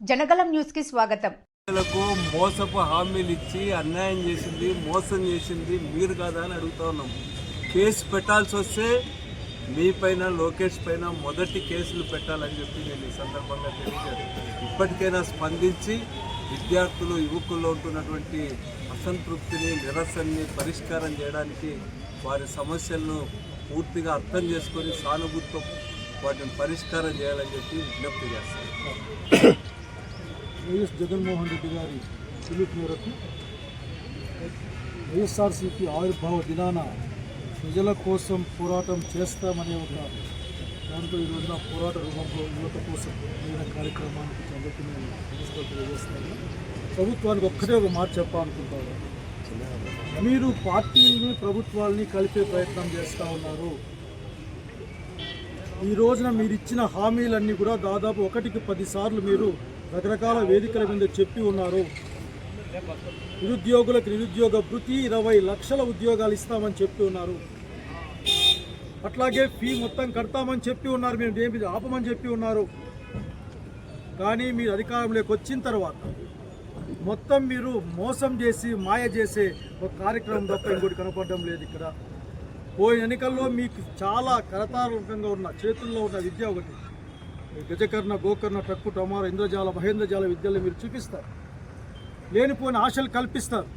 జనగలం న్యూస్కి స్వాగతం. ప్రజలకు మోసపు హామీలు ఇచ్చి అన్యాయం చేసింది మోసం చేసింది మీరు కాదా అని అడుగుతా ఉన్నాం. కేసు పెట్టాల్సి వస్తే మీ పైన లోకేష్ పైన మొదటి కేసులు పెట్టాలని చెప్పి నేను ఈ సందర్భంగా తెలియజేస్తాను ఇప్పటికైనా స్పందించి విద్యార్థులు యువకుల్లో ఉంటున్నటువంటి అసంతృప్తిని నిరసనని పరిష్కారం చేయడానికి వారి సమస్యలను పూర్తిగా అర్థం చేసుకొని సానుభూతితో వాటిని పరిష్కారం చేయాలని చెప్పి విజ్ఞప్తి చేస్తాను వైఎస్ జగన్మోహన్ రెడ్డి గారి పిలుపు మేరకు వైఎస్ఆర్సీపీ ఆవిర్భావ దినాన ప్రజల కోసం పోరాటం చేస్తామనే ఒక దాంతో ఈ రోజున పోరాట రూపంలో యువత కోసం జరిగిన కార్యక్రమానికి అందరికీ నేను తెలియజేస్తాను ప్రభుత్వానికి ఒక్కటే ఒక మాట చెప్పాలనుకుంటాను. మీరు పార్టీలని ప్రభుత్వాలని కలిపే ప్రయత్నం చేస్తూ ఉన్నారు. ఈ రోజున మీరు ఇచ్చిన హామీలన్నీ కూడా దాదాపు ఒకటికి పది సార్లు మీరు రకరకాల వేదికల మీద చెప్పి ఉన్నారు. నిరుద్యోగులకు నిరుద్యోగ భృతి ఇరవై లక్షల ఉద్యోగాలు ఇస్తామని చెప్పి ఉన్నారు. అట్లాగే ఫీ మొత్తం కడతామని చెప్పి ఉన్నారు. మేము ఏమి ఆపమని చెప్పి ఉన్నారు. కానీ మీరు అధికారంలోకి వచ్చిన తర్వాత మొత్తం మీరు మోసం చేసి మాయ చేసే ఒక కార్యక్రమం తప్ప ఇంకోటి కనపడడం లేదు ఇక్కడ. పోయిన ఎన్నికల్లో మీకు చాలా కరతారకంగా ఉన్న చేతుల్లో ఉన్న విద్య ఒకటి. గజకర్ణ గోకర్ణ ట్రక్కు టమార ఇంద్రజాల మహేంద్రజాల విద్యలు మీరు చూపిస్తారు. లేనిపోయిన ఆశలు కల్పిస్తారు.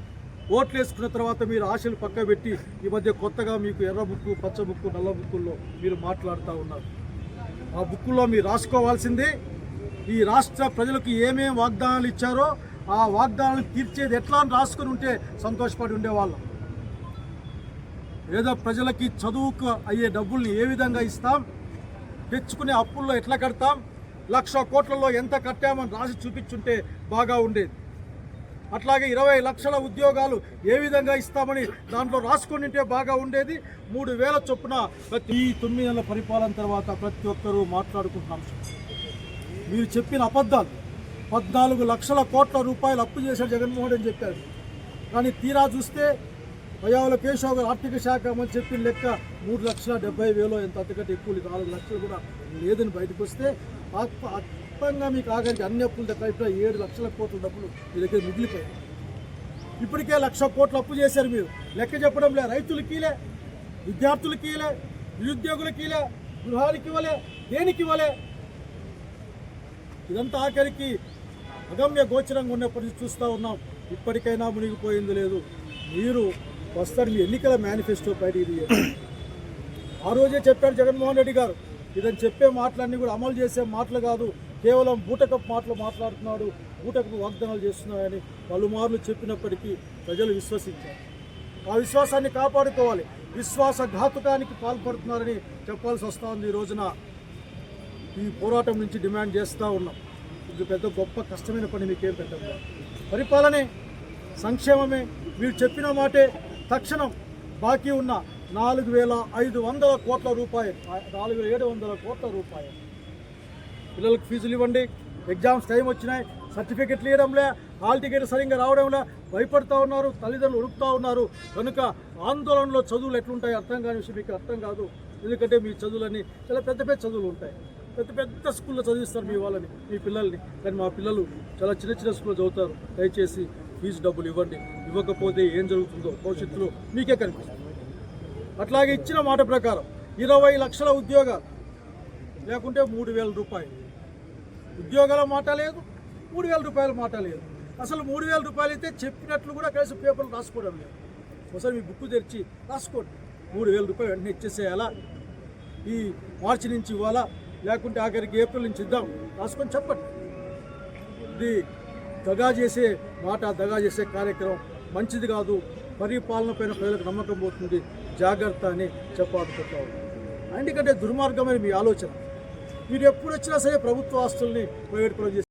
ఓట్లు వేసుకున్న తర్వాత మీరు ఆశలు పక్క పెట్టి ఈ మధ్య కొత్తగా మీకు ఎర్ర బుక్కు పచ్చ బుక్కు నల్ల బుక్కుల్లో మీరు మాట్లాడుతూ ఉన్నారు. ఆ బుక్కుల్లో మీరు రాసుకోవాల్సిందే. ఈ రాష్ట్ర ప్రజలకు ఏమేమి వాగ్దానాలు ఇచ్చారో ఆ వాగ్దానాలు తీర్చేది ఎట్లా అని రాసుకుని ఉంటే సంతోషపడి ఉండేవాళ్ళం. ఏదో ప్రజలకి చదువుకు అయ్యే డబ్బుల్ని ఏ విధంగా ఇస్తాం? తెచ్చుకునే అప్పుల్లో ఎట్లా కడతాం? లక్ష కోట్లలో ఎంత కట్టామని రాసి చూపించుంటే బాగా ఉండేది. అట్లాగే ఇరవై లక్షల ఉద్యోగాలు ఏ విధంగా ఇస్తామని దాంట్లో రాసుకొని ఉంటే బాగా ఉండేది. మూడు వేల చొప్పున ప్రతి ఈ తొమ్మిది నెలల పరిపాలన తర్వాత ప్రతి ఒక్కరూ మాట్లాడుకుంటున్న. అంశం మీరు చెప్పిన అబద్ధాలు. పద్నాలుగు లక్షల కోట్ల రూపాయలు అప్పు చేశారు జగన్మోహన్ అని చెప్పారు కానీ తీరా చూస్తే వయావుల కేశవ్ గారు ఆర్థిక శాఖ అని చెప్పిన లెక్క మూడు లక్షల డెబ్బై వేలు ఎంత అంతకంటే ఎక్కువ లేదు. నాలుగు లక్షలు కూడా లేదని బయటకు వస్తే ఆత్మ- మీకు ఆఖరికి అన్ని అప్పులు దగ్గర ఏడు లక్షల కోట్ల డబ్బులు మీ దగ్గర మిగిలిపోయాయి. ఇప్పటికే లక్ష కోట్ల అప్పు చేశారు మీరు. లెక్క చెప్పడం లే రైతులకిలే విద్యార్థులకిలే నిరుద్యోగులకిలే గృహాలకి ఇవ్వలే దేనికి ఇవ్వలే? ఇదంతా ఆఖరికి అగమ్య గోచరంగా ఉన్నప్పటి నుంచి చూస్తూ ఉన్నాం. ఇప్పటికైనా మునిగిపోయింది లేదు. మీరు వస్తారు. మీ ఎన్నికల మేనిఫెస్టో పైన ఆ రోజే చెప్పారు జగన్మోహన్ రెడ్డి గారు. ఇదని చెప్పే మాటలన్నీ కూడా అమలు చేసే మాటలు కాదు. కేవలం బూటకపు మాటలు మాట్లాడుతున్నాడు. బూటకపు వాగ్దానాలు చేస్తున్నాడని పలుమార్లు చెప్పినప్పటికీ ప్రజలు విశ్వసించారు. ఆ విశ్వాసాన్ని కాపాడుకోవాలి. విశ్వాసఘాతుకానికి పాల్పడుతున్నారని చెప్పాల్సి వస్తూ ఉంది ఈ రోజున. ఈ పోరాటం నుంచి డిమాండ్ చేస్తూ ఉన్నాం. ఇది పెద్ద గొప్ప కష్టమైన పని మీకేం పెట్టదు పరిపాలనే సంక్షేమమే. మీరు చెప్పిన మాటే తక్షణం బాకీ ఉన్న నాలుగు వేల ఐదు వందల కోట్ల రూపాయలు. నాలుగు వేల ఏడు వందల కోట్ల రూపాయలు. పిల్లలకు ఫీజులు ఇవ్వండి. ఎగ్జామ్స్ టైం వచ్చినాయి. సర్టిఫికెట్లు ఇవ్వడంలే. హాల్ టికెట్ సరిగ్గా రావడంలే. భయపడతా ఉన్నారు. తల్లిదండ్రులు ఉరుకుతూ ఉన్నారు. కనుక ఆందోళనలో చదువులు ఎట్లుంటాయి అర్థం కాని విషయం మీకు అర్థం కాదు. ఎందుకంటే మీ చదువులన్నీ చాలా పెద్ద పెద్ద చదువులు ఉంటాయి. పెద్ద పెద్ద స్కూల్లో చదివిస్తారు మీ వాళ్ళని మీ పిల్లల్ని. కానీ మా పిల్లలు చాలా చిన్న చిన్న స్కూల్లో చదువుతారు. దయచేసి ఫీజు డబ్బులు ఇవ్వండి. ఇవ్వకపోతే ఏం జరుగుతుందో భవిష్యత్తులో మీకే కనిపిస్తుంది. అట్లాగే ఇచ్చిన మాట ప్రకారం ఇరవై లక్షల ఉద్యోగాలు లేకుంటే మూడు వేల రూపాయలు. ఉద్యోగాల మాట లేదు మూడు వేల రూపాయల మాట లేదు. అసలు మూడు వేల రూపాయలు అయితే చెప్పినట్లు కూడా కలిసి పేపర్లు రాసుకోవడం లేదు. ఒకసారి మీ బుక్ తెరిచి రాసుకోండి. మూడు వేల రూపాయలు వెంటనే ఇచ్చేసేయాలా? ఈ మార్చి నుంచి ఇవ్వాలా? లేకుంటే ఆఖరికి ఏప్రిల్ నుంచి ఇద్దాం. రాసుకొని చెప్పండి. ఇది దగా చేసే మాట దగా చేసే కార్యక్రమం మంచిది కాదు. పరిపాలన పైన ప్రజలకు నమ్మకం పోతుంది. జాగ్రత్త అని చెప్పాలనుకుంటాం ఎందుకంటే దుర్మార్గమైన మీ ఆలోచన. మీరు ఎప్పుడు వచ్చినా సరే ప్రభుత్వ ఆస్తుల్ని ప్రైవేట్ పరం